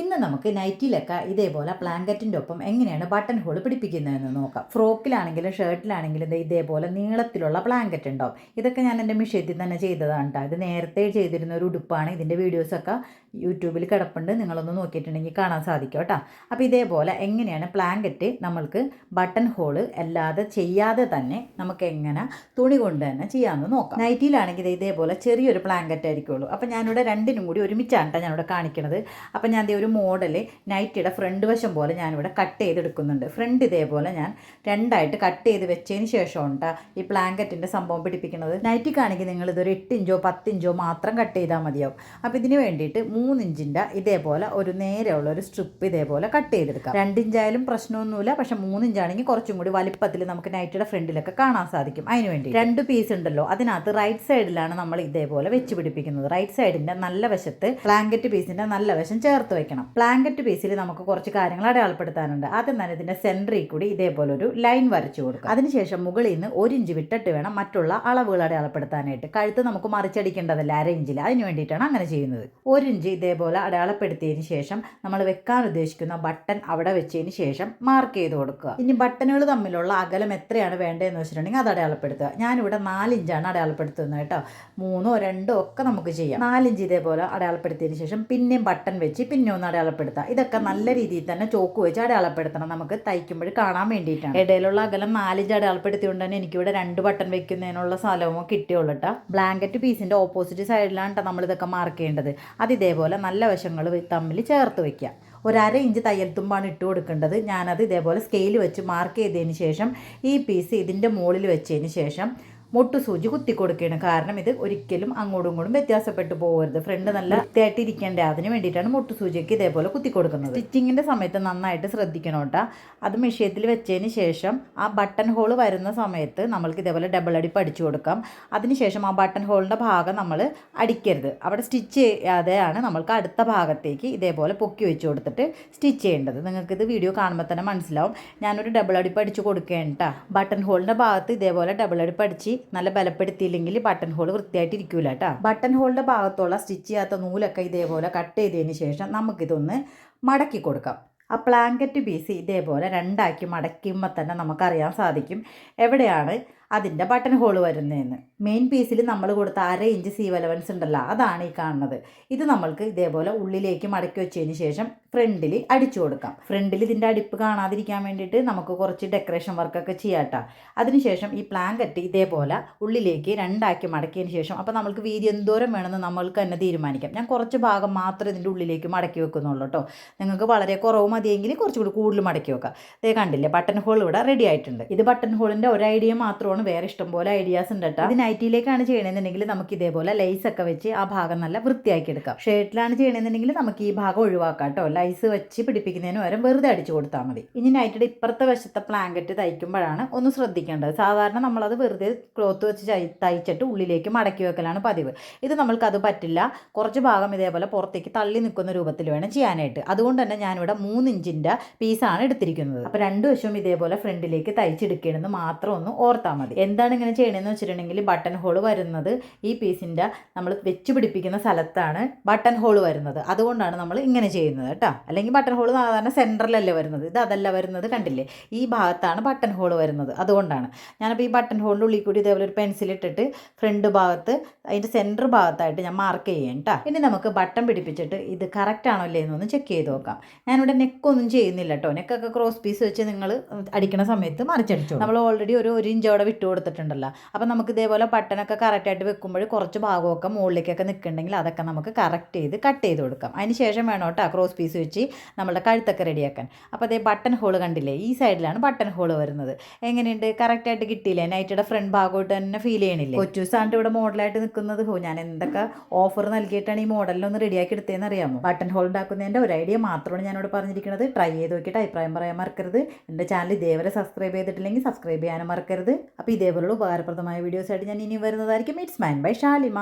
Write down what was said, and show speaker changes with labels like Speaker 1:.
Speaker 1: ഇന്ന് നമുക്ക് നൈറ്റിയിലൊക്കെ ഇതേപോലെ പ്ലാങ്കറ്റിന്റെ ഒപ്പം എങ്ങനെയാണ് ബട്ടൺ ഹോൾ പിടിപ്പിക്കുന്നതെന്ന് നോക്കാം. ഫ്രോക്കിലാണെങ്കിലും ഷർട്ടിലാണെങ്കിലും ഇതേപോലെ നീളത്തിലുള്ള പ്ലാങ്കറ്റ് ഉണ്ടാവും. ഇതൊക്കെ ഞാൻ എന്റെ മിഷയത്തിൽ തന്നെ ചെയ്തതാണ് കേട്ടോ ഇത് നേരത്തെ ചെയ്തിരുന്ന ഒരു ഉടുപ്പാണ്. ഇതിന്റെ വീഡിയോസൊക്കെ യൂട്യൂബിൽ കിടപ്പുണ്ട്. നിങ്ങളൊന്ന് നോക്കിയിട്ടുണ്ടെങ്കിൽ കാണാൻ സാധിക്കും കേട്ടോ. അപ്പോൾ ഇതേപോലെ എങ്ങനെയാണ് പ്ലാങ്കറ്റ് നമ്മൾക്ക് ബട്ടൺ ഹോൾ അല്ലാതെ ചെയ്യാതെ തന്നെ നമുക്ക് എങ്ങനെ തുണി കൊണ്ട് തന്നെ ചെയ്യാമെന്ന് നോക്കാം. നൈറ്റിയിലാണെങ്കിൽ ഇതേപോലെ ചെറിയൊരു പ്ലാങ്കറ്റ് ആയിരിക്കുള്ളൂ. അപ്പോൾ ഞാനിവിടെ രണ്ടിനും കൂടി ഒരുമിച്ചാണ് കേട്ടോ ഞാനിവിടെ കാണിക്കണത്. അപ്പോൾ ഞാൻ ഒരു മോഡൽ നൈറ്റിയുടെ ഫ്രണ്ട് വശം പോലെ ഞാനിവിടെ കട്ട് ചെയ്തെടുക്കുന്നുണ്ട്. ഫ്രണ്ട് ഇതേപോലെ ഞാൻ രണ്ടായിട്ട് കട്ട് ചെയ്ത് വെച്ചതിന് ശേഷം ഉണ്ടാ ഈ പ്ലാങ്കറ്റിന്റെ സംഭവം പിടിപ്പിക്കുന്നത്. നൈറ്റിക്കാണെങ്കിൽ നിങ്ങൾ ഇതൊരു എട്ട് ഇഞ്ചോ പത്ത് ഇഞ്ചോ മാത്രം കട്ട് ചെയ്താൽ മതിയാവും. അപ്പോൾ ഇതിന് വേണ്ടിയിട്ട് മൂന്ന് ഇഞ്ചിന്റെ ഇതേപോലെ ഒരു നേരെയുള്ള ഒരു സ്ട്രിപ്പ് ഇതേപോലെ കട്ട് ചെയ്തെടുക്കാം. രണ്ടിഞ്ചായാലും പ്രശ്നമൊന്നുമില്ല. പക്ഷേ മൂന്നിഞ്ചാണെങ്കിൽ കുറച്ചും കൂടി വലിപ്പത്തിൽ നമുക്ക് നൈറ്റിയുടെ ഫ്രണ്ടിലൊക്കെ കാണാൻ സാധിക്കും. അതിന് വേണ്ടി രണ്ട് പീസ് ഉണ്ടല്ലോ. അതിനകത്ത് റൈറ്റ് സൈഡിലാണ് നമ്മൾ ഇതേപോലെ വെച്ച് പിടിപ്പിക്കുന്നത്. റൈറ്റ് സൈഡിന്റെ നല്ല വശത്ത് ബ്ലാങ്കറ്റ് പീസിന്റെ നല്ല വശം ചേർത്ത് വെക്കണം പ്ലാങ്കറ്റ് പീസിൽ നമുക്ക് കുറച്ച് കാര്യങ്ങൾ അടയാളപ്പെടുത്താനുണ്ട്. ആദ്യം തന്നെ ഇതിന്റെ സെന്ററിൽ കൂടി ഇതേപോലെ ഒരു ലൈൻ വരച്ചു കൊടുക്കുക. അതിനുശേഷം മുകളിൽ നിന്ന് ഒരു ഇഞ്ച് വിട്ടിട്ട് വേണം മറ്റുള്ള അളവുകൾ അടയാളപ്പെടുത്താനായിട്ട്. കഴുത്ത് നമുക്ക് മറിച്ചടിക്കേണ്ടതല്ല അര ഇഞ്ചിൽ അതിന് വേണ്ടിയിട്ടാണ് അങ്ങനെ ചെയ്യുന്നത്. ഒരു ഇഞ്ച് ഇതേപോലെ അടയാളപ്പെടുത്തിയതിന് ശേഷം നമ്മൾ വെക്കാൻ ഉദ്ദേശിക്കുന്ന ബട്ടൺ അവിടെ വെച്ചതിന് ശേഷം മാർക്ക് ചെയ്ത് കൊടുക്കുക. ഇനി ബട്ടണുകൾ തമ്മിലുള്ള അകലം എത്രയാണ് വേണ്ടതെന്ന് വെച്ചിട്ടുണ്ടെങ്കിൽ അത് അടയാളപ്പെടുത്തുക. ഞാനിവിടെ നാലിഞ്ചാണ് അടയാളപ്പെടുത്തുന്നത് കേട്ടോ. മൂന്നോ രണ്ടോ ഒക്കെ നമുക്ക് ചെയ്യാം. നാലിഞ്ച് ഇതേപോലെ അടയാളപ്പെടുത്തിയതിന് ശേഷം പിന്നെയും ബട്ടൺ വെച്ച് പിന്നെ ഒന്ന് അടയാളപ്പെടുത്താം. ഇതൊക്കെ നല്ല രീതിയിൽ തന്നെ ചോക്ക് വെച്ച് അടയാളപ്പെടുത്തണം. നമുക്ക് തയ്ക്കുമ്പോൾ കാണാൻ വേണ്ടിയിട്ടാണ്. ഇടയിലുള്ള അകലം നാലിഞ്ച് അടയാളപ്പെടുത്തിയോണ്ട് തന്നെ എനിക്കിവിടെ രണ്ട് ബട്ടൺ വെക്കുന്നതിനുള്ള സ്ഥലവും കിട്ടിയുള്ളൂ കേട്ടോ. ബ്ലാങ്കറ്റ് പീസിന്റെ ഓപ്പോസിറ്റ് സൈഡിലാണ് കേട്ടോ നമ്മൾ ഇതൊക്കെ മാർക്ക് ചെയ്യേണ്ടത്. അത് ഇതേപോലെ നല്ല വശങ്ങൾ തമ്മിൽ ചേർത്ത് വെക്കാം ഒരു അര ഇഞ്ച് തയ്യൽ തുമ്പാണ് ഇട്ട് കൊടുക്കേണ്ടത്. ഞാനത് ഇതേപോലെ സ്കെയിൽ വെച്ച് മാർക്ക് ചെയ്തതിന് ശേഷം ഈ പീസ് ഇതിന്റെ മുകളിൽ വെച്ചതിന് ശേഷം മുട്ടു സൂചി കുത്തി കൊടുക്കുകയാണ് കാരണം ഇത് ഒരിക്കലും അങ്ങോട്ടും ഇങ്ങോട്ടും വ്യത്യാസപ്പെട്ടു പോകരുത്. ഫ്രണ്ട് നല്ല വൃത്തിയായിട്ട് ഇരിക്കേണ്ടത് അതിന് വേണ്ടിയിട്ടാണ് മുട്ടു സൂചിക്ക് ഇതേപോലെ കുത്തി കൊടുക്കുന്നത് സ്റ്റിച്ചിങ്ങിന്റെ സമയത്ത് നന്നായിട്ട് ശ്രദ്ധിക്കണം കേട്ടോ. അത് മിഷ്യത്തിൽ വെച്ചതിന് ശേഷം ആ ബട്ടൺ ഹോൾ വരുന്ന സമയത്ത് നമ്മൾക്ക് ഇതേപോലെ ഡബിൾ അടി പഠിച്ചു കൊടുക്കാം. അതിനുശേഷം ആ ബട്ടൺ ഹോളിന്റെ ഭാഗം നമ്മൾ അടിക്കരുത്. അവിടെ സ്റ്റിച്ച് ചെയ്യാതെയാണ് നമ്മൾക്ക് അടുത്ത ഭാഗത്തേക്ക് ഇതേപോലെ പൊക്കി വെച്ച് കൊടുത്തിട്ട് സ്റ്റിച്ച് ചെയ്യേണ്ടത്. നിങ്ങൾക്കിത് വീഡിയോ കാണുമ്പോൾ തന്നെ മനസ്സിലാവും. ഞാനൊരു ഡബിൾ അടി പഠിച്ചു കൊടുക്കേണ്ട ബട്ടൺ ഹോളിന്റെ ഭാഗത്ത് ഇതേപോലെ ഡബിൾ അടി പഠിച്ച് നല്ല ബലപ്പെടുത്തിയില്ലെങ്കിൽ ബട്ടൺ ഹോൾ വൃത്തിയായിട്ട് ഇരിക്കൂല കേട്ടോ ബട്ടൺ ഹോളിന്റെ ഭാഗത്തുള്ള സ്റ്റിച്ച് ചെയ്യാത്ത നൂലൊക്കെ ഇതേപോലെ കട്ട് ചെയ്തതിന് ശേഷം നമുക്കിതൊന്ന് മടക്കി കൊടുക്കാം. ആ പ്ലാങ്കറ്റ് പീസ് ഇതേപോലെ രണ്ടാക്കി മടക്കുമ്പോൾ തന്നെ നമുക്കറിയാൻ സാധിക്കും എവിടെയാണ് അതിന്റെ ബട്ടൺ ഹോൾ വരുന്നതെന്ന് മെയിൻ പീസിൽ നമ്മൾ കൊടുത്ത അര ഇഞ്ച് സീവ് അലവൻസ് ഉണ്ടല്ലോ അതാണ് ഈ കാണുന്നത്. ഇത് നമ്മൾക്ക് ഇതേപോലെ ഉള്ളിലേക്ക് മടക്കി വെച്ചതിന് ശേഷം ഫ്രണ്ടിൽ അടിച്ചു കൊടുക്കാം. ഫ്രണ്ടിൽ ഇതിന്റെ അടിപ്പ് കാണാതിരിക്കാൻ വേണ്ടിയിട്ട് നമുക്ക് കുറച്ച് ഡെക്കറേഷൻ വർക്കൊക്കെ ചെയ്യാട്ടോ അതിനുശേഷം ഈ പ്ലാങ്കറ്റ് ഇതേപോലെ ഉള്ളിലേക്ക് രണ്ടാക്കി മടക്കിയതിന് ശേഷം അപ്പോൾ നമുക്ക് വീതി എന്തോരം വേണമെന്ന് നമ്മൾക്ക് തന്നെ തീരുമാനിക്കാം. ഞാൻ കുറച്ച് ഭാഗം മാത്രം ഇതിന്റെ ഉള്ളിലേക്ക് മടക്കി വെക്കുന്നുള്ളൂ കേട്ടോ നിങ്ങൾക്ക് വളരെ കുറവ് മതിയെങ്കിൽ കുറച്ചുകൂടി കൂടുതൽ മടക്കി വെക്കാം. അതേ കണ്ടില്ലേ ബട്ടൺ ഹോൾ ഇവിടെ റെഡി ആയിട്ടുണ്ട്. ഇത് ബട്ടൺ ഹോളിന്റെ ഒരു ഐഡിയ മാത്രമാണ് വേറെ ഇഷ്ടംപോലെ ഐഡിയാസ് ഉണ്ട് കേട്ടോ ഇത് നൈറ്റിയിലേക്കാണ് ചെയ്യണമെന്നുണ്ടെങ്കിൽ നമുക്ക് ഇതേപോലെ ലൈസ് ഒക്കെ വെച്ച് ആ ഭാഗം നല്ല വൃത്തിയാക്കി എടുക്കാം ഷർട്ടിലാണ് ചെയ്യണമെന്നുണ്ടെങ്കിൽ നമുക്ക് ഈ ഭാഗം ഒഴിവാക്കാം കേട്ടോ ലൈസ് വെച്ച് പിടിപ്പിക്കുന്നതിന് പകരം വെറുതെ അടിച്ചു കൊടുത്താൽ മതി. ഇനി നൈറ്റിയുടെ ഇപ്പുറത്തെ വശത്തെ പ്ലാങ്കറ്റ് തയ്ക്കുമ്പോഴാണ് ഒന്ന് ശ്രദ്ധിക്കേണ്ടത്. സാധാരണ നമ്മളത് വെറുതെ ക്ലോത്ത് വെച്ച് തയ്ച്ചിട്ട് ഉള്ളിലേക്ക് മടക്കി വെക്കലാണ് പതിവ്. ഇത് നമ്മൾക്ക് അത് പറ്റില്ല. കുറച്ച് ഭാഗം ഇതേപോലെ പുറത്തേക്ക് തള്ളി നിൽക്കുന്ന രൂപത്തിൽ വേണം ചെയ്യാനായിട്ട്. അതുകൊണ്ട് തന്നെ ഞാനിവിടെ മൂന്ന് ഇഞ്ചിന്റെ പീസാണ് എടുത്തിരിക്കുന്നത്. അപ്പോൾ രണ്ട് വശവും ഇതേപോലെ ഫ്രണ്ടിലേക്ക് തയ്ച്ചെടുക്കണമെന്ന് മാത്രം ഒന്ന് ഓർത്താൽ മതി. എന്താണ് ഇങ്ങനെ ചെയ്യണമെന്ന് വെച്ചിട്ടുണ്ടെങ്കിൽ ബട്ടൺ ഹോൾ വരുന്നത് ഈ പീസിന്റെ നമ്മൾ വെച്ച് പിടിപ്പിക്കുന്ന സ്ഥലത്താണ് ബട്ടൺ ഹോൾ വരുന്നത്. അതുകൊണ്ടാണ് നമ്മൾ ഇങ്ങനെ ചെയ്യുന്നത് കേട്ടോ. അല്ലെങ്കിൽ ബട്ടൺ ഹോൾ സാധാരണ സെന്ററിലല്ലേ വരുന്നത്. ഇത് അതല്ല വരുന്നത് കണ്ടില്ലേ? ഈ ഭാഗത്താണ് ബട്ടൺ ഹോൾ വരുന്നത്. അതുകൊണ്ടാണ്. ഞാനിപ്പോൾ ഈ ബട്ടൺ ഹോളിന്റെ ഉള്ളിൽ കൂടി ഇതേപോലെ ഒരു പെൻസിൽ ഇട്ടിട്ട് ഫ്രണ്ട് ഭാഗത്ത് അതിന്റെ സെന്റർ ഭാഗത്തായിട്ട് ഞാൻ മാർക്ക് ചെയ്യാം കേട്ടോ ഇനി നമുക്ക് ബട്ടൺ പിടിപ്പിച്ചിട്ട് ഇത് കറക്റ്റ് ആണോ അല്ലേ എന്നൊന്ന് ചെക്ക് ചെയ്ത് നോക്കാം. ഞാനിവിടെ നെക്കൊന്നും ചെയ്യുന്നില്ല കേട്ടോ നെക്കൊക്കെ ക്രോസ് പീസ് വെച്ച് നിങ്ങൾ അടിക്കണ സമയത്ത് മറിച്ചടിച്ചു നമ്മൾ ഓൾറെഡി ഒരു ഒരു ഇഞ്ചോടെ വിട്ട് കൊടുത്തിട്ടുണ്ടല്ലോ. അപ്പോൾ നമുക്ക് ഇതേപോലെ ബട്ടണൊക്കെ കറക്റ്റായിട്ട് വെക്കുമ്പോൾ കുറച്ച് ഭാഗമൊക്കെ മുകളിലേക്കൊക്കെ നിൽക്കുന്നുണ്ടെങ്കിൽ അതൊക്കെ നമുക്ക് കറക്റ്റ് ചെയ്ത് കട്ട് ചെയ്ത് കൊടുക്കാം. അതിന് ശേഷം വേണം കേട്ടോ ക്രോസ് പീസ് വെച്ച് നമ്മുടെ കഴുത്തൊക്കെ റെഡിയാക്കാൻ അപ്പോൾ അതേ ബട്ടൺ ഹോൾ കണ്ടില്ലേ? ഈ സൈഡിലാണ് ബട്ടൺ ഹോൾ വരുന്നത്. എങ്ങനെയുണ്ട്? കറക്റ്റായിട്ട് കിട്ടിയില്ലേ? നൈറ്റിയുടെ ഫ്രണ്ട് ഭാഗമായിട്ട് തന്നെ ഫീൽ ചെയ്യണില്ലേ? കൊച്ചൂസാണ്ട് ഇവിടെ മോഡലായിട്ട് നിൽക്കുന്നത് ഹോ ഞാൻ എന്തൊക്കെ ഓഫർ നൽകിയിട്ടാണ് ഈ മോഡലിനൊന്ന് റെഡിയാക്കി എടുത്തതെന്ന് അറിയാമോ? ബട്ടൺ ഹോൾ ഉണ്ടാക്കുന്നതിന്റെ ഒരു ഐഡിയ മാത്രമാണ് ഞാനിവിടെ പറഞ്ഞിരിക്കുന്നത്. ട്രൈ ചെയ്ത് നോക്കിയിട്ട് അഭിപ്രായം പറയാൻ മറക്കരുത്. എന്റെ ചാനൽ ഇതേവരെ സബ്സ്ക്രൈബ് ചെയ്തിട്ടില്ലെങ്കിൽ സബ്സ്ക്രൈബ് ചെയ്യാനും മറക്കരുത്. അപ്പോൾ ഇതേപോലുള്ള ഉപകാരപ്രദമായ വീഡിയോസ് ആയിട്ട് ഞാൻ ഇനി വരുന്നതായിരിക്കും. It's man by Shalimar